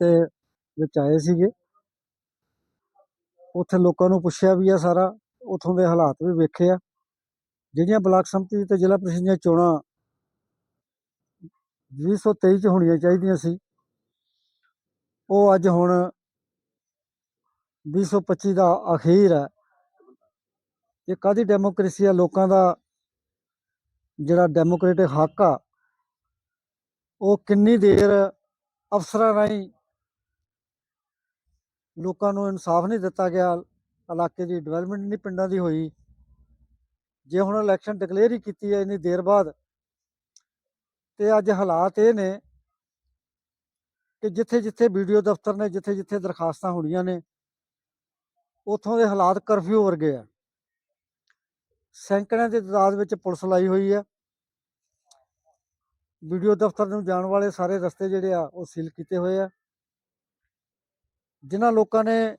ਤੇ ਵਿੱਚ ਆਏ ਸੀਗੇ। ਉੱਥੇ ਲੋਕਾਂ ਨੂੰ ਪੁੱਛਿਆ ਵੀ ਆ ਸਾਰਾ, ਉਥੋਂ ਦੇ ਹਾਲਾਤ ਵੀ ਵੇਖੇ ਆ। ਜਿਹੜੀਆਂ ਬਲਾਕ ਸੰਮਤੀ ਤੇ ਜ਼ਿਲ੍ਹਾ ਪ੍ਰੀਸ਼ਦ ਦੀਆਂ ਚੋਣਾਂ 2023 ਚ ਹੋਣੀਆਂ ਚਾਹੀਦੀਆਂ ਸੀ, ਉਹ ਅੱਜ ਹੁਣ 2025 ਦਾ ਅਖੀਰ ਹੈ ਇਹ ਕਾਦੀ ਡੈਮੋਕ੍ਰੇਸੀ ਆ? ਲੋਕਾਂ ਦਾ ਜਿਹੜਾ ਡੈਮੋਕ੍ਰੇਟਿਕ ਹੱਕ ਆ, ਉਹ ਕਿੰਨੀ ਦੇਰ ਅਫਸਰਾਂ ਰਾਹੀਂ ਲੋਕਾਂ ਨੂੰ ਇਨਸਾਫ ਨਹੀਂ ਦਿੱਤਾ ਗਿਆ, ਇਲਾਕੇ ਦੀ ਡਿਵੈਲਪਮੈਂਟ ਨਹੀਂ ਪਿੰਡਾਂ ਦੀ ਹੋਈ। ਜੇ ਹੁਣ ਇਲੈਕਸ਼ਨ ਡਿਕਲੇਅਰ ਹੀ ਕੀਤੀ ਹੈ ਇੰਨੀ ਦੇਰ ਬਾਅਦ, ਤੇ ਅੱਜ ਹਾਲਾਤ ਇਹ ਨੇ ਕਿ ਜਿੱਥੇ ਜਿੱਥੇ ਵੀਡੀਓ ਦਫ਼ਤਰ ਨੇ ਜਿੱਥੇ ਜਿੱਥੇ ਦਰਖਾਸਤਾਂ ਹੋਣੀਆਂ ਨੇ, ਉੱਥੋਂ ਦੇ ਹਾਲਾਤ ਕਰਫਿਊ ਵਰਗੇ ਆ। ਸੈਂਕੜਿਆਂ ਦੀ ਤਾਦਾਦ ਵਿੱਚ ਪੁਲਿਸ ਲਾਈ ਹੋਈ ਆ। ਵੀਡੀਓ ਦਫ਼ਤਰ ਨੂੰ ਜਾਣ ਵਾਲੇ ਸਾਰੇ ਰਸਤੇ ਜਿਹੜੇ ਆ, ਉਹ ਸੀਲ ਕੀਤੇ ਹੋਏ ਆ। ਜਿਨ੍ਹਾਂ ਲੋਕਾਂ ਨੇ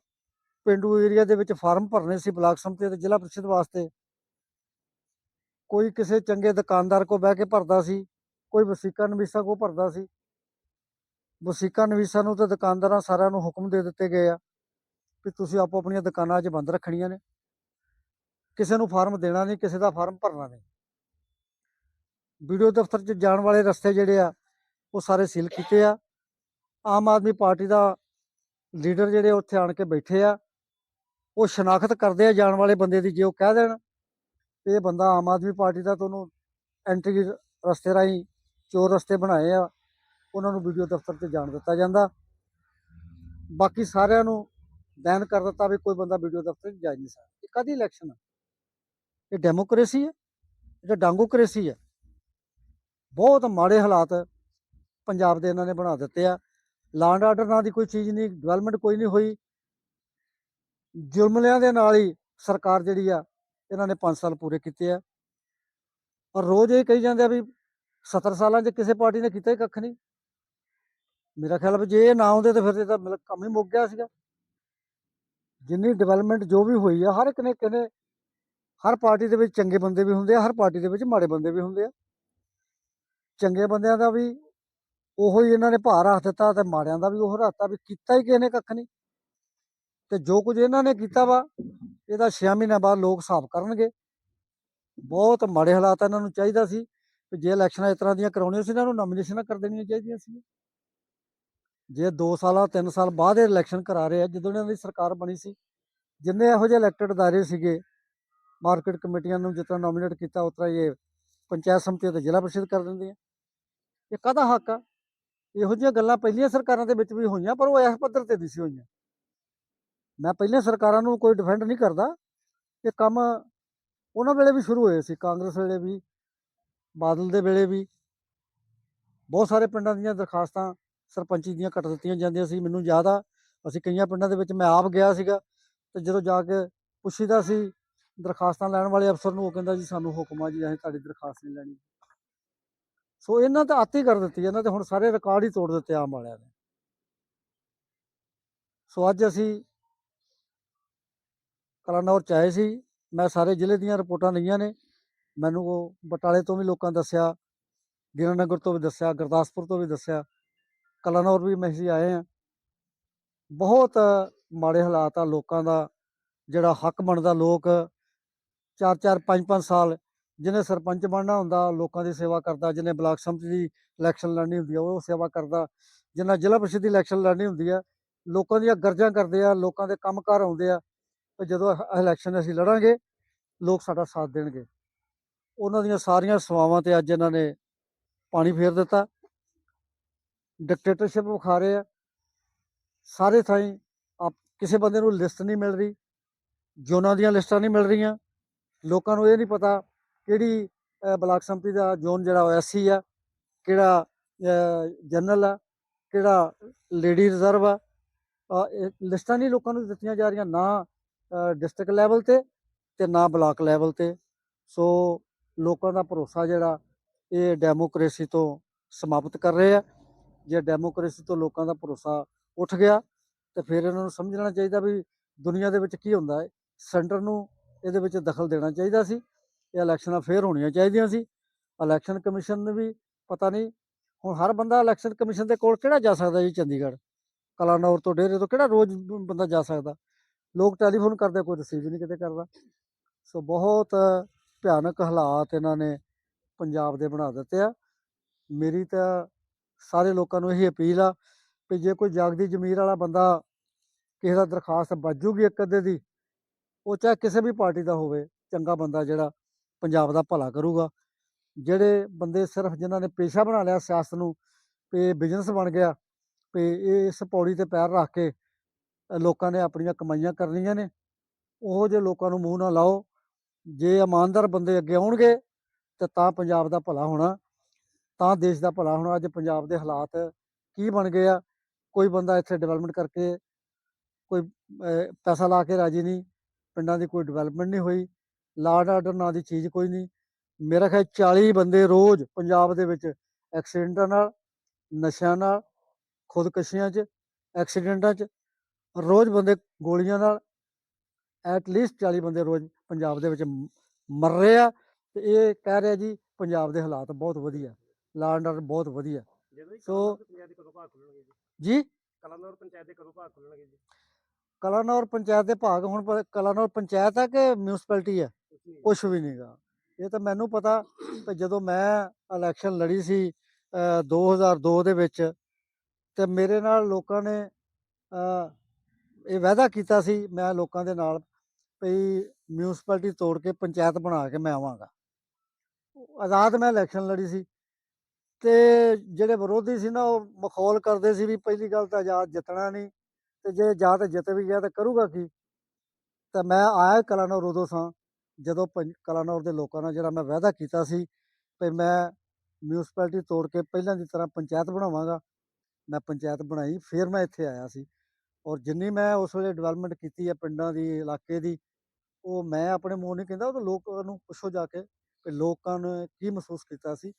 ਪਿੰਡੂ ਏਰੀਆ ਦੇ ਵਿੱਚ ਫਾਰਮ ਭਰਨੇ ਸੀ ਬਲਾਕ ਸੰਮਤੀ ਤੇ ਜ਼ਿਲ੍ਹਾ ਪ੍ਰੀਸ਼ਦ ਵਾਸਤੇ, ਕੋਈ ਕਿਸੇ ਚੰਗੇ ਦੁਕਾਨਦਾਰ ਕੋ ਬਹਿ ਕੇ ਭਰਦਾ ਸੀ, ਕੋਈ ਵਸੀਕਾ ਨਵੀਸਾ ਕੋ ਭਰਦਾ ਸੀ। ਵਸੀਕਾ ਨਵੀਸਾ ਨੂੰ ਤੇ ਦੁਕਾਨਦਾਰਾਂ ਸਾਰਿਆਂ ਨੂੰ ਹੁਕਮ ਦੇ ਦਿੱਤੇ ਗਏ ਆ ਕਿ ਤੁਸੀਂ ਆਪੋ ਆਪਣੀਆਂ ਦੁਕਾਨਾਂ 'ਚ ਬੰਦ ਰੱਖਣੀਆਂ ਨੇ। ਕਿਸੇ ਨੂੰ ਫਾਰਮ ਦੇਣਾ ਨਹੀਂ, ਕਿਸੇ ਦਾ ਫਾਰਮ ਭਰਨਾ ਨਹੀਂ। ਵੀਡੀਓ ਦਫ਼ਤਰ 'ਚ ਜਾਣ ਵਾਲੇ ਰਸਤੇ ਜਿਹੜੇ ਆ, ਉਹ ਸਾਰੇ ਸੀਲ ਕੀਤੇ ਆ। ਆਮ ਆਦਮੀ ਪਾਰਟੀ ਦਾ ਲੀਡਰ ਜਿਹੜੇ ਉੱਥੇ ਆਣ ਕੇ ਬੈਠੇ ਆ, ਉਹ ਸ਼ਨਾਖਤ ਕਰਦੇ ਆ ਜਾਣ ਵਾਲੇ ਬੰਦੇ ਦੀ ਜੇ ਉਹ ਕਹਿ ਦੇਣ ਇਹ ਬੰਦਾ ਆਮ ਆਦਮੀ ਪਾਰਟੀ ਦਾ ਤੁਹਾਨੂੰ ਐਂਟਰੀ ਰਸਤੇ ਰਾਹੀਂ ਚੋਰ ਰਸਤੇ ਬਣਾਏ ਆ, ਉਹਨਾਂ ਨੂੰ ਵੀਡੀਓ ਦਫ਼ਤਰ ਤੇ ਜਾਣ ਦਿੱਤਾ ਜਾਂਦਾ। ਬਾਕੀ ਸਾਰਿਆਂ ਨੂੰ ਬੈਨ ਕਰ ਦਿੱਤਾ ਵੀ ਕੋਈ ਬੰਦਾ ਵੀਡੀਓ ਦਫ਼ਤਰ 'ਚ ਜਾ ਨਹੀਂ ਸਕਦਾ। ਇਹ ਕਾਦੀ ਇਲੈਕਸ਼ਨ ਆ? ਇਹ ਡੈਮੋਕ੍ਰੇਸੀ ਹੈ ਇਹ ਤਾਂ ਡਾਂਗੋਕ੍ਰੇਸੀ ਹੈ ਬਹੁਤ ਮਾੜੇ ਹਾਲਾਤ ਪੰਜਾਬ ਦੇ ਇਹਨਾਂ ਨੇ ਬਣਾ ਦਿੱਤੇ ਆ। ਲਾਂਡ ਆਰਡਰ ਨਾਂ ਦੀ ਕੋਈ ਚੀਜ਼ ਨਹੀਂ ਡਿਵੈਲਪਮੈਂਟ ਕੋਈ ਨਹੀਂ ਹੋਈ। ਜੁਰਮਲਿਆਂ ਦੇ ਨਾਲ ਹੀ ਸਰਕਾਰ ਜਿਹੜੀ ਆ, ਇਹਨਾਂ ਨੇ 5 ਸਾਲ ਪੂਰੇ ਕੀਤੇ ਆ। ਔਰ ਰੋਜ਼ ਇਹ ਕਹੀ ਜਾਂਦੇ ਆ ਵੀ 70 ਸਾਲਾਂ 'ਚ ਕਿਸੇ ਪਾਰਟੀ ਨੇ ਕੀਤਾ ਹੀ ਕੱਖ ਨਹੀਂ। ਮੇਰਾ ਖਿਆਲ ਵੀ ਜੇ ਇਹ ਨਾ ਆਉਂਦੇ ਤਾਂ ਫਿਰ ਇਹ ਤਾਂ ਮਤਲਬ ਕੰਮ ਹੀ ਮੁੱਕ ਗਿਆ ਸੀਗਾ। ਜਿੰਨੀ ਡਿਵੈਲਪਮੈਂਟ ਜੋ ਵੀ ਹੋਈ ਆ, ਹਰ ਇੱਕ ਨੇ ਕਹਿੰਦੇ ਹਰ ਪਾਰਟੀ ਦੇ ਵਿੱਚ ਚੰਗੇ ਬੰਦੇ ਵੀ ਹੁੰਦੇ ਆ, ਹਰ ਪਾਰਟੀ ਦੇ ਵਿੱਚ ਮਾੜੇ ਬੰਦੇ ਵੀ ਹੁੰਦੇ ਆ। ਚੰਗੇ ਬੰਦਿਆਂ ਦਾ ਵੀ ਉਹੋ ਹੀ ਇਹਨਾਂ ਨੇ ਭਾਰ ਰੱਖ ਦਿੱਤਾ ਤੇ ਮਾੜਿਆਂ ਦਾ ਵੀ ਉਹ ਰੱਖਤਾ ਵੀ ਕੀਤਾ ਹੀ ਕਿਸੇ ਨੇ ਕੱਖ ਨਹੀਂ। ਤੇ ਜੋ ਕੁਝ ਇਹਨਾਂ ਨੇ ਕੀਤਾ ਵਾ, ਇਹਦਾ 6 ਮਹੀਨਿਆਂ ਬਾਅਦ ਲੋਕ ਹਿਸਾਬ ਕਰਨਗੇ। ਬਹੁਤ ਮਾੜੇ ਹਾਲਾਤ ਇਹਨਾਂ ਨੂੰ ਚਾਹੀਦਾ ਸੀ ਕਿ ਜੇ ਇਲੈਕਸ਼ਨਾਂ ਇਸ ਤਰ੍ਹਾਂ ਦੀਆਂ ਕਰਾਉਣੀਆਂ ਸੀ, ਇਹਨਾਂ ਨੂੰ ਨੋਮੀਨੇਸ਼ਨਾਂ ਕਰ ਦੇਣੀਆਂ ਚਾਹੀਦੀਆਂ ਸੀ। ਜੇ 2 ਸਾਲਾਂ 3 ਸਾਲ ਬਾਅਦ ਇਹ ਇਲੈਕਸ਼ਨ ਕਰਾ ਰਹੇ ਆ, ਜਦੋਂ ਇਹਨਾਂ ਦੀ ਸਰਕਾਰ ਬਣੀ ਸੀ, ਜਿੰਨੇ ਇਹੋ ਜਿਹੇ ਇਲੈਕਟਡ ਅਦਾਰੇ ਸੀਗੇ ਮਾਰਕੀਟ ਕਮੇਟੀਆਂ ਨੂੰ ਜਿਸ ਤਰ੍ਹਾਂ ਨੋਮੀਨੇਟ ਕੀਤਾ, ਉਸ ਇਹ ਪੰਚਾਇਤ ਸਮਿਤੀ ਤੇ ਜ਼ਿਲ੍ਹਾ ਪ੍ਰੀਸ਼ਦ ਕਰ ਦਿੰਦੇ ਆ। ਇਹ ਕਾਹਦਾ ਹੱਕ ਆ? ਇਹੋ ਜਿਹੀਆਂ ਗੱਲਾਂ ਪਹਿਲੀਆਂ ਸਰਕਾਰਾਂ ਦੇ ਵਿੱਚ ਵੀ ਹੋਈਆਂ, ਪਰ ਉਹ ਇਸ ਪੱਧਰ ਤੇ ਨਹੀਂ ਸੀ ਹੋਈਆਂ। ਮੈਂ ਪਹਿਲੀਆਂ ਸਰਕਾਰਾਂ ਨੂੰ ਕੋਈ ਡਿਫੈਂਡ ਨਹੀਂ ਕਰਦਾ। ਇਹ ਕੰਮ ਉਹਨਾਂ ਵੇਲੇ ਵੀ ਸ਼ੁਰੂ ਹੋਏ ਸੀ, ਕਾਂਗਰਸ ਵੇਲੇ ਵੀ, ਬਾਦਲ ਦੇ ਵੇਲੇ ਵੀ। ਬਹੁਤ ਸਾਰੇ ਪਿੰਡਾਂ ਦੀਆਂ ਦਰਖਾਸਤਾਂ ਸਰਪੰਚੀ ਦੀਆਂ ਕੱਟ ਦਿੱਤੀਆਂ ਜਾਂਦੀਆਂ ਸੀ। ਮੈਨੂੰ ਯਾਦ ਆ, ਅਸੀਂ ਕਈਆਂ ਪਿੰਡਾਂ ਦੇ ਵਿੱਚ ਮੈਂ ਆਪ ਗਿਆ ਸੀਗਾ ਤੇ ਜਦੋਂ ਜਾ ਕੇ ਪੁੱਛੀਦਾ ਸੀ ਦਰਖਾਸਤਾਂ ਲੈਣ ਵਾਲੇ ਅਫਸਰ ਨੂੰ, ਉਹ ਕਹਿੰਦਾ ਜੀ ਸਾਨੂੰ ਹੁਕਮ ਆ ਜੀ, ਅਸੀਂ ਤੁਹਾਡੀ ਦਰਖਾਸਤ ਨਹੀਂ ਲੈਣੀ। ਸੋ ਇਹਨਾਂ ਤਾਂ ਆਤੀ ਕਰ ਦਿੱਤੀ, ਇਹਨਾਂ ਤੇ ਹੁਣ ਸਾਰੇ ਰਿਕਾਰਡ ਹੀ ਤੋੜ ਦਿੱਤੇ ਆਮ ਵਾਲਿਆਂ ਨੇ। ਸੋ ਅੱਜ ਅਸੀਂ ਕਲਾਨੌਰ ਚ ਆਏ ਸੀ, ਮੈਂ ਸਾਰੇ ਜ਼ਿਲ੍ਹੇ ਦੀਆਂ ਰਿਪੋਰਟਾਂ ਲਈਆਂ ਨੇ। ਮੈਨੂੰ ਉਹ ਬਟਾਲੇ ਤੋਂ ਵੀ ਲੋਕਾਂ ਦੱਸਿਆ, ਦੀਨਾਨਗਰ ਤੋਂ ਵੀ ਦੱਸਿਆ, ਗੁਰਦਾਸਪੁਰ ਤੋਂ ਵੀ ਦੱਸਿਆ। ਕਲਾਨੌਰ ਵੀ ਮੈਂ ਅਸੀਂ ਆਏ ਆ ਬਹੁਤ ਮਾੜੇ ਹਾਲਾਤ ਆ ਲੋਕਾਂ ਦਾ, ਜਿਹੜਾ ਹੱਕ ਬਣਦਾ ਲੋਕ 4-4 5-5 ਸਾਲ ਜਿਹਨੇ ਸਰਪੰਚ ਬਣਨਾ ਹੁੰਦਾ, ਲੋਕਾਂ ਦੀ ਸੇਵਾ ਕਰਦਾ, ਜਿਹਨੇ ਬਲਾਕ ਸਮਿਤੀ ਦੀ ਇਲੈਕਸ਼ਨ ਲੜਨੀ ਹੁੰਦੀ ਆ, ਉਹ ਸੇਵਾ ਕਰਦਾ। ਜਿਹਨਾਂ ਜ਼ਿਲ੍ਹਾ ਪ੍ਰੀਸ਼ਦ ਦੀ ਇਲੈਕਸ਼ਨ ਲੜਨੀ ਹੁੰਦੀ ਆ, ਲੋਕਾਂ ਦੀਆਂ ਗਰਜਾਂ ਕਰਦੇ ਆ, ਲੋਕਾਂ ਦੇ ਕੰਮਕਾਰ ਆਉਂਦੇ ਆ, ਤੇ ਜਦੋਂ ਇਲੈਕਸ਼ਨ ਅਸੀਂ ਲੜਾਂਗੇ, ਲੋਕ ਸਾਡਾ ਸਾਥ ਦੇਣਗੇ। ਉਹਨਾਂ ਦੀਆਂ ਸਾਰੀਆਂ ਸੇਵਾਵਾਂ ਤੇ ਅੱਜ ਇਹਨਾਂ ਨੇ ਪਾਣੀ ਫੇਰ ਦਿੱਤਾ। ਡਿਕਟੇਟਰਸ਼ਿਪ ਵਿਖਾ ਰਹੇ ਆ। ਸਾਰੇ ਥਾਈਂ ਆਪ ਕਿਸੇ ਬੰਦੇ ਨੂੰ ਲਿਸਟ ਨਹੀਂ ਮਿਲ ਰਹੀ ਜ਼ੋਨਾਂ ਦੀਆਂ ਲਿਸਟਾਂ ਨਹੀਂ ਮਿਲ ਰਹੀਆਂ, ਲੋਕਾਂ ਨੂੰ ਇਹ ਨਹੀਂ ਪਤਾ ਕਿਹੜੀ ਬਲਾਕ ਸੰਮਤੀ ਦਾ ਜ਼ੋਨ ਜਿਹੜਾ ਉਹ ਐਸਸੀ ਆ, ਕਿਹੜਾ ਜਨਰਲ ਆ, ਕਿਹੜਾ ਲੇਡੀ ਰਿਜ਼ਰਵ ਆ ਇਹ ਲਿਸਟਾਂ ਨਹੀਂ ਲੋਕਾਂ ਨੂੰ ਦਿੱਤੀਆਂ ਜਾ ਰਹੀਆਂ ਨਾ ਡਿਸਟ੍ਰਿਕਟ ਲੈਵਲ ਤੇ ਤੇ ਨਾ ਬਲਾਕ ਲੈਵਲ ਤੇ। ਸੋ ਲੋਕਾਂ ਦਾ ਭਰੋਸਾ ਜਿਹੜਾ ਇਹ ਡੈਮੋਕ੍ਰੇਸੀ ਤੋਂ ਸਮਾਪਤ ਕਰ ਰਹੇ ਆ। ਜੇ ਡੈਮੋਕ੍ਰੇਸੀ ਤੋਂ ਲੋਕਾਂ ਦਾ ਭਰੋਸਾ ਉੱਠ ਗਿਆ, ਤੇ ਫਿਰ ਇਹਨਾਂ ਨੂੰ ਸਮਝਣਾ ਚਾਹੀਦਾ ਵੀ ਦੁਨੀਆ ਦੇ ਵਿੱਚ ਕੀ ਹੁੰਦਾ ਹੈ। ਸੈਂਟਰ ਨੂੰ ਇਹਦੇ ਵਿੱਚ ਦਖਲ ਦੇਣਾ ਚਾਹੀਦਾ ਸੀ। ਇਹ ਇਲੈਕਸ਼ਨਾਂ ਫੇਰ ਹੋਣੀਆਂ ਚਾਹੀਦੀਆਂ ਸੀ। ਇਲੈਕਸ਼ਨ ਕਮਿਸ਼ਨ ਨੂੰ ਵੀ ਪਤਾ ਨਹੀਂ, ਹੁਣ ਹਰ ਬੰਦਾ ਇਲੈਕਸ਼ਨ ਕਮਿਸ਼ਨ ਦੇ ਕੋਲ ਕਿਹੜਾ ਜਾ ਸਕਦਾ ਜੀ ਚੰਡੀਗੜ੍ਹ? ਕਲਾਨੌਰ ਤੋਂ ਡੇਰੇ ਤੋਂ ਕਿਹੜਾ ਰੋਜ਼ ਬੰਦਾ ਜਾ ਸਕਦਾ? ਲੋਕ ਟੈਲੀਫੋਨ ਕਰਦੇ, ਕੋਈ ਰਿਸੀਵ ਨਹੀਂ ਕਿਤੇ ਕਰਦਾ। ਸੋ ਬਹੁਤ ਭਿਆਨਕ ਹਾਲਾਤ ਇਹਨਾਂ ਨੇ ਪੰਜਾਬ ਦੇ ਬਣਾ ਦਿੱਤੇ ਆ। ਮੇਰੀ ਤਾਂ ਸਾਰੇ ਲੋਕਾਂ ਨੂੰ ਇਹੀ ਅਪੀਲ ਆ ਕਿ ਜੇ ਕੋਈ ਜਾਗਦੀ ਜ਼ਮੀਰ ਵਾਲਾ ਬੰਦਾ ਕਿਸੇ ਦਾ ਦਰਖਾਸਤ ਵੱਜੂਗੀ ਇੱਕ ਅੱਧੇ ਦੀ, ਉਹ ਚਾਹੇ ਕਿਸੇ ਵੀ ਪਾਰਟੀ ਦਾ ਹੋਵੇ, ਚੰਗਾ ਬੰਦਾ ਜਿਹੜਾ ਪੰਜਾਬ ਦਾ ਭਲਾ ਕਰੂਗਾ। ਜਿਹੜੇ ਬੰਦੇ ਸਿਰਫ ਜਿਨ੍ਹਾਂ ਨੇ ਪੇਸ਼ਾ ਬਣਾ ਲਿਆ ਸਿਆਸਤ ਨੂੰ ਤੇ ਬਿਜ਼ਨਸ ਬਣ ਗਿਆ ਤੇ ਇਹ ਇਸ ਪੌੜੀ ਤੇ ਪੈਰ ਰੱਖ ਕੇ ਲੋਕਾਂ ਨੇ ਆਪਣੀਆਂ ਕਮਾਈਆਂ ਕਰਨੀਆਂ ਨੇ, ਉਹ ਜੇ ਲੋਕਾਂ ਨੂੰ ਮੂੰਹ ਨਾ ਲਾਓ। ਜੇ ਇਮਾਨਦਾਰ ਬੰਦੇ ਅੱਗੇ ਆਉਣਗੇ, ਤੇ ਤਾਂ ਪੰਜਾਬ ਦਾ ਭਲਾ ਹੋਣਾ, ਤਾਂ ਦੇਸ਼ ਦਾ ਭਲਾ ਹੋਣਾ। ਅੱਜ ਪੰਜਾਬ ਦੇ ਹਾਲਾਤ ਕੀ ਬਣ ਗਏ ਆ? ਕੋਈ ਬੰਦਾ ਇੱਥੇ ਡਿਵੈਲਪਮੈਂਟ ਕਰਕੇ ਕੋਈ ਪੈਸਾ ਲਾ ਕੇ ਰਾਜੀ ਨਹੀਂ, ਪਿੰਡਾਂ ਦੀ ਕੋਈ ਡਿਵੈਲਪਮੈਂਟ ਨਹੀਂ ਹੋਈ। ਲਾਰਡ ਆਰਡਰ ਨਾਂ ਦੀ ਚੀਜ਼ ਕੋਈ ਨਹੀਂ। ਮੇਰਾ ਖਿਆਲ 40 ਬੰਦੇ ਰੋਜ਼ ਪੰਜਾਬ ਦੇ ਵਿੱਚ ਐਕਸੀਡੈਂਟਾਂ ਨਾਲ ਨਸ਼ਿਆਂ ਨਾਲ ਖੁਦਕੁਸ਼ੀਆਂ 'ਚ ਐਕਸੀਡੈਂਟਾਂ 'ਚ ਰੋਜ਼ ਬੰਦੇ ਗੋਲੀਆਂ ਨਾਲ ਐਟ ਲੀਸਟ 40 ਬੰਦੇ ਰੋਜ਼ ਪੰਜਾਬ ਦੇ ਵਿੱਚ ਮਰ ਰਹੇ ਆ। ਤੇ ਇਹ ਕਹਿ ਰਿਹਾ ਜੀ ਪੰਜਾਬ ਦੇ ਹਾਲਾਤ ਬਹੁਤ ਵਧੀਆ ਲਾਰਡ ਆਰਡਰ ਬਹੁਤ ਵਧੀਆ। ਸੋ- ਜੀ। ਕਲਾਨੌਰ ਪੰਚਾਇਤ ਦੇ ਕਦੋਂ ਭਾਗ ਖੁੱਲਣਗੇ ਜੀ। ਕਲਾਨੌਰ ਪੰਚਾਇਤ ਦੇ ਭਾਗ ਹੁਣ ਕਲਾਨੌਰ ਪੰਚਾਇਤ ਹੈ ਕਿ ਮਿਊਨਿਸਪੈਲਿਟੀ ਹੈ ਕੁਛ ਨਹੀਂ ਕੁਛ ਵੀ ਨਹੀਂਗਾ ਇਹ ਤਾਂ ਮੈਨੂੰ ਪਤਾ ਕਿ ਜਦੋਂ ਮੈਂ ਇਲੈਕਸ਼ਨ ਲੜੀ ਸੀ, ਅਹ 2002 ਦੇ ਵਿੱਚ ਤੇ ਮੇਰੇ ਨਾਲ ਲੋਕਾਂ ਨੇ ਇਹ ਵਾਅਦਾ ਕੀਤਾ ਸੀ ਮੈਂ ਲੋਕਾਂ ਦੇ ਨਾਲ ਵੀ ਮਿਊਨਿਸਪੈਲਿਟੀ ਤੋੜ ਕੇ ਪੰਚਾਇਤ ਬਣਾ ਕੇ ਮੈਂ ਆਵਾਂਗਾ। ਆਜ਼ਾਦ ਮੈਂ ਇਲੈਕਸ਼ਨ ਲੜੀ ਸੀ ਤੇ ਜਿਹੜੇ ਵਿਰੋਧੀ ਸੀ ਨਾ ਉਹ ਮਖੌਲ ਕਰਦੇ ਸੀ ਵੀ ਪਹਿਲੀ ਗੱਲ ਤਾਂ ਆਜ਼ਾਦ ਜਿੱਤਣਾ ਨਹੀਂ ਤੇ ਜੇ ਜਾਂ ਤਾਂ ਜਿੱਤ ਵੀ ਗਿਆ ਤਾਂ ਕਰੂਗਾ ਕੀ? ਤਾਂ ਮੈਂ ਆਇਆ ਕਲਾਨੌਰ ਉਦੋਂ ਸਾਂ ਜਦੋਂ ਪੰਜ- ਕਲਾਨੌਰ ਦੇ ਲੋਕਾਂ ਨਾਲ ਜਿਹੜਾ ਮੈਂ ਵਾਅਦਾ ਕੀਤਾ ਸੀ, ਵੀ ਮੈਂ ਮਿਊਨਿਸਪੈਲਿਟੀ ਤੋੜ ਕੇ ਪਹਿਲਾਂ ਦੀ ਤਰ੍ਹਾਂ ਪੰਚਾਇਤ ਬਣਾਵਾਂਗਾ, ਮੈਂ ਪੰਚਾਇਤ ਬਣਾਈ, ਫਿਰ ਮੈਂ ਇੱਥੇ ਆਇਆ ਸੀ। ਔਰ ਜਿੰਨੀ ਮੈਂ ਉਸ ਵੇਲੇ ਡਿਵੈਲਪਮੈਂਟ ਕੀਤੀ ਹੈ ਪਿੰਡਾਂ ਦੀ, ਇਲਾਕੇ ਦੀ, ਉਹ ਮੈਂ ਆਪਣੇ ਮੂੰਹ ਨਹੀਂ ਕਹਿੰਦਾ, ਉਹ ਤਾਂ ਲੋਕਾਂ ਨੂੰ ਪੁੱਛੋ ਜਾ ਕੇ ਕਿ ਲੋਕਾਂ ਨੇ ਕੀ ਮਹਿਸੂਸ ਕੀਤਾ ਸੀ।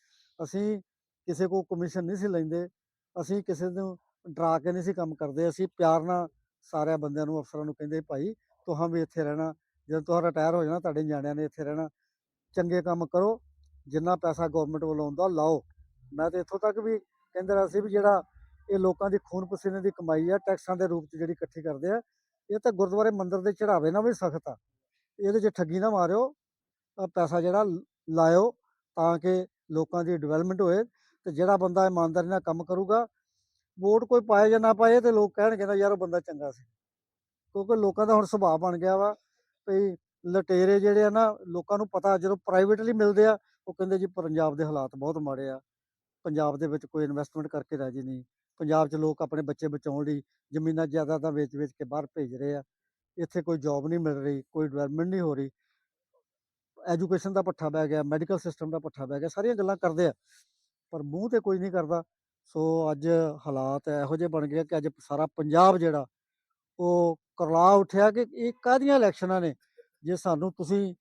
ਅਸੀਂ ਕਿਸੇ ਕੋ ਕਮਿਸ਼ਨ ਨਹੀਂ ਸੀ ਲੈਂਦੇ, ਅਸੀਂ ਕਿਸੇ ਨੂੰ ਡਰਾ ਕੇ ਨਹੀਂ ਸੀ ਕੰਮ ਕਰਦੇ, ਅਸੀਂ ਪਿਆਰ ਨਾਲ ਸਾਰਿਆਂ ਬੰਦਿਆਂ ਨੂੰ, ਅਫਸਰਾਂ ਨੂੰ ਕਹਿੰਦੇ, ਭਾਈ ਤੁਹਾਂ ਵੀ ਇੱਥੇ ਰਹਿਣਾ ਜਦੋਂ ਤੁਹਾਡਾ ਰਿਟਾਇਰ ਹੋ ਜਾਣਾ, ਤੁਹਾਡੇ ਨਿਆਣਿਆਂ ਨੇ ਇੱਥੇ ਰਹਿਣਾ, ਚੰਗੇ ਕੰਮ ਕਰੋ, ਜਿੰਨਾ ਪੈਸਾ ਗਵਰਨਮੈਂਟ ਵੱਲੋਂ ਆਉਂਦਾ, ਲਾਓ। ਮੈਂ ਤੇ ਇੱਥੋਂ ਤੱਕ ਵੀ ਕਹਿੰਦਾ ਰਿਹਾ ਸੀ ਵੀ ਜਿਹੜਾ ਇਹ ਲੋਕਾਂ ਦੀ ਖੂਨ ਪਸੀਨੇ ਦੀ ਕਮਾਈ ਆ, ਟੈਕਸਾਂ ਦੇ ਰੂਪ 'ਚ ਜਿਹੜੀ ਇਕੱਠੀ ਕਰਦੇ ਆ, ਇਹ ਤਾਂ ਗੁਰਦੁਆਰੇ ਮੰਦਿਰ ਦੇ ਚੜਾਵੇ ਨਾਲ ਵੀ ਸਖਤ ਆ। ਇਹਦੇ 'ਚ ਠੱਗੀ ਨਾ ਮਾਰਿਓ ਆਹ ਪੈਸਾ ਜਿਹੜਾ ਲਾਇਓ ਤਾਂ ਕਿ ਲੋਕਾਂ ਦੀ ਡਿਵੈਲਪਮੈਂਟ ਹੋਏ ਤੇ ਜਿਹੜਾ ਬੰਦਾ ਇਮਾਨਦਾਰੀ ਨਾਲ ਕੰਮ ਕਰੂਗਾ, ਵੋਟ ਕੋਈ ਪਾਏ ਜਾਂ ਨਾ ਪਾਏ ਤੇ ਲੋਕ ਕਹਿਣਗੇ ਨਾ, ਯਾਰ ਉਹ ਬੰਦਾ ਚੰਗਾ ਸੀ। ਕਿਉਂਕਿ ਲੋਕਾਂ ਦਾ ਹੁਣ ਸੁਭਾਅ ਬਣ ਗਿਆ ਵਾ। ਵੀ ਲਟੇਰੇ ਜਿਹੜੇ ਆ ਨਾ ਲੋਕਾਂ ਨੂੰ ਪਤਾ ਜਦੋਂ ਪ੍ਰਾਈਵੇਟਲੀ ਮਿਲਦੇ ਆ, ਉਹ ਕਹਿੰਦੇ ਜੀ ਪੰਜਾਬ ਦੇ ਹਾਲਾਤ ਬਹੁਤ ਮਾੜੇ ਆ। ਪੰਜਾਬ ਦੇ ਵਿੱਚ ਕੋਈ ਇਨਵੈਸਟਮੈਂਟ ਕਰਕੇ ਰਾਜੀ ਨਹੀਂ। ਪੰਜਾਬ 'ਚ ਲੋਕ ਆਪਣੇ ਬੱਚੇ ਬਚਾਉਣ ਲਈ ਜ਼ਮੀਨਾਂ ਜ਼ਿਆਦਾ ਤਾਂ ਵੇਚ-ਵੇਚ ਕੇ ਬਾਹਰ ਭੇਜ ਰਹੇ ਆ। ਇੱਥੇ ਕੋਈ ਜੌਬ ਨਹੀਂ ਮਿਲ ਰਹੀ, ਕੋਈ ਡਿਵੈਲਪਮੈਂਟ ਨਹੀਂ ਹੋ ਰਹੀ। ਐਜੂਕੇਸ਼ਨ ਦਾ ਪੱਠਾ ਬਹਿ ਗਿਆ ਮੈਡੀਕਲ ਸਿਸਟਮ ਦਾ ਪੱਠਾ ਬਹਿ ਗਿਆ, ਸਾਰੀਆਂ ਗੱਲਾਂ ਕਰਦੇ ਆ। ਪਰ ਮੂੰਹ ਤੇ ਕੋਈ ਨਹੀਂ ਕਰਦਾ। ਸੋ ਅੱਜ ਹਾਲਾਤ ਇਹੋ ਜਿਹੇ ਬਣ ਗਏ ਕਿ ਅੱਜ ਸਾਰਾ ਪੰਜਾਬ ਜਿਹੜਾ, ਉਹ ਕਰਲਾ ਉੱਠਿਆ ਕਿ ਇਹ ਕਾਹਦੀਆਂ ਇਲੈਕਸ਼ਨਾਂ ਨੇ? ਜੇ ਸਾਨੂੰ ਤੁਸੀਂ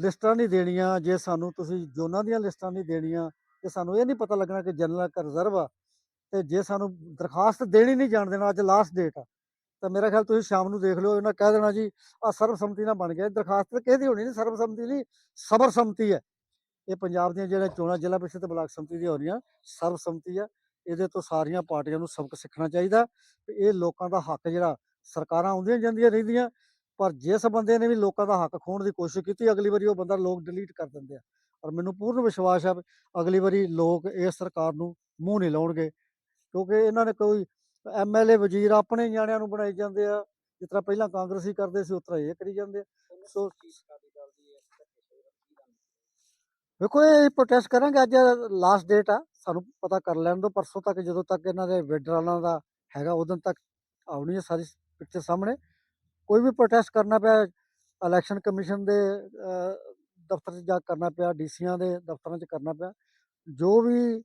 ਲਿਸਟਾਂ ਨਹੀਂ ਦੇਣੀਆਂ, ਜੇ ਸਾਨੂੰ ਤੁਸੀਂ ਜ਼ੋਨਾਂ ਦੀਆਂ ਲਿਸਟਾਂ ਨਹੀਂ ਦੇਣੀਆਂ, ਤੇ ਸਾਨੂੰ ਇਹ ਨਹੀਂ ਪਤਾ ਲੱਗਣਾ ਕਿ ਜਨਰਲ ਦਾ ਰਿਜ਼ਰਵ ਆ, ਤੇ ਜੇ ਸਾਨੂੰ ਦਰਖਾਸਤ ਦੇਣੀ ਨਹੀਂ ਜਾਣ ਦੇਣਾ ਅੱਜ ਲਾਸਟ ਡੇਟ ਆ, ਤਾਂ ਮੇਰਾ ਖਿਆਲ ਤੁਸੀਂ ਸ਼ਾਮ ਨੂੰ ਦੇਖ ਲਿਓ, ਇਹਨਾਂ ਕਹਿ ਦੇਣਾ ਜੀ ਆ ਸਰਬਸੰਮਤੀ ਨਾਲ ਬਣ ਗਿਆ ਦਰਖਾਸਤ ਕਿਹਦੀ ਹੋਣੀ ਨਹੀਂ, ਸਰਬਸੰਮਤੀ ਨਹੀਂ, ਸਬਰਸੰਮਤੀ ਹੈ। ਇਹ ਪੰਜਾਬ ਦੀਆਂ ਜਿਹੜੇ ਚੋਣਾਂ ਜ਼ਿਲ੍ਹਾ ਪ੍ਰੀਸ਼ਦ ਤੇ ਬਲਾਕ ਸੰਮਤੀ ਦੀਆਂ ਹੋ ਰਹੀਆਂ, ਸਰਬਸੰਮਤੀ ਆ, ਇਹਦੇ ਤੋਂ ਸਾਰੀਆਂ ਪਾਰਟੀਆਂ ਨੂੰ ਸਬਕ ਸਿੱਖਣਾ ਚਾਹੀਦਾ ਵੀ ਇਹ ਲੋਕਾਂ ਦਾ ਹੱਕ ਜਿਹੜਾ ਸਰਕਾਰਾਂ ਆਉਂਦੀਆਂ ਜਾਂਦੀਆਂ ਰਹਿੰਦੀਆਂ ਪਰ ਜਿਸ ਬੰਦੇ ਨੇ ਵੀ ਲੋਕਾਂ ਦਾ ਹੱਕ ਖੋਹਣ ਦੀ ਕੋਸ਼ਿਸ਼ ਕੀਤੀ ਅਗਲੀ ਵਾਰੀ ਉਹ ਬੰਦਾ ਲੋਕ ਡਿਲੀਟ ਕਰ ਦਿੰਦੇ ਆ। ਔਰ ਮੈਨੂੰ ਪੂਰਨ ਵਿਸ਼ਵਾਸ ਹੈ ਅਗਲੀ ਵਾਰੀ ਲੋਕ ਇਸ ਸਰਕਾਰ ਨੂੰ ਮੂੰਹ ਨਹੀਂ ਲਾਉਣਗੇ ਕਿਉਂਕਿ ਇਹਨਾਂ ਨੇ ਕੋਈ ਐਮਐਲਏ ਵਜ਼ੀਰ ਆਪਣੇ ਨਿਆਣਿਆਂ ਨੂੰ ਬਣਾਈ ਜਾਂਦੇ ਆ ਜਿਸ ਤਰ੍ਹਾਂ ਪਹਿਲਾਂ ਕਾਂਗਰਸੀ ਕਰਦੇ ਸੀ ਉਸ ਤਰ੍ਹਾਂ ਇਹ ਕਰੀ ਜਾਂਦੇ ਸੋ ਵੇਖੋ ਇਹ ਪ੍ਰੋਟੈਸਟ ਕਰਾਂਗੇ ਅੱਜ ਲਾਸਟ ਡੇਟ ਆ ਸਾਨੂੰ ਪਤਾ ਕਰ ਲੈਣ ਦਿਓ ਪਰਸੋਂ ਤੱਕ ਜਦੋਂ ਤੱਕ ਇਹਨਾਂ ਦੇ ਵਿਡਰਾਲਾਂ ਦਾ ਹੈਗਾ ਉਦੋਂ ਤੱਕ ਆਉਣੀ ਹੈ ਸਾਰੀ ਪਿਕਚਰ ਸਾਹਮਣੇ। ਕੋਈ ਵੀ ਪ੍ਰੋਟੈਸਟ ਕਰਨਾ ਪਿਆ ਇਲੈਕਸ਼ਨ ਕਮਿਸ਼ਨ ਦੇ ਦਫ਼ਤਰ 'ਚ ਜਾ ਕਰਨਾ ਪਿਆ, ਡੀਸੀਆਂ ਦੇ ਦਫ਼ਤਰਾਂ 'ਚ ਕਰਨਾ ਪਿਆ, ਜੋ ਵੀ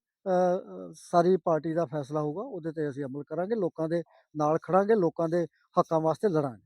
ਸਾਰੀ ਪਾਰਟੀ ਦਾ ਫੈਸਲਾ ਹੋਊਗਾ, ਉਹਦੇ ਤੇ ਅਸੀਂ ਅਮਲ ਕਰਾਂਗੇ, ਲੋਕਾਂ ਦੇ ਨਾਲ ਖੜਾਂਗੇ, ਲੋਕਾਂ ਦੇ ਹੱਕਾਂ ਵਾਸਤੇ ਲੜਾਂਗੇ।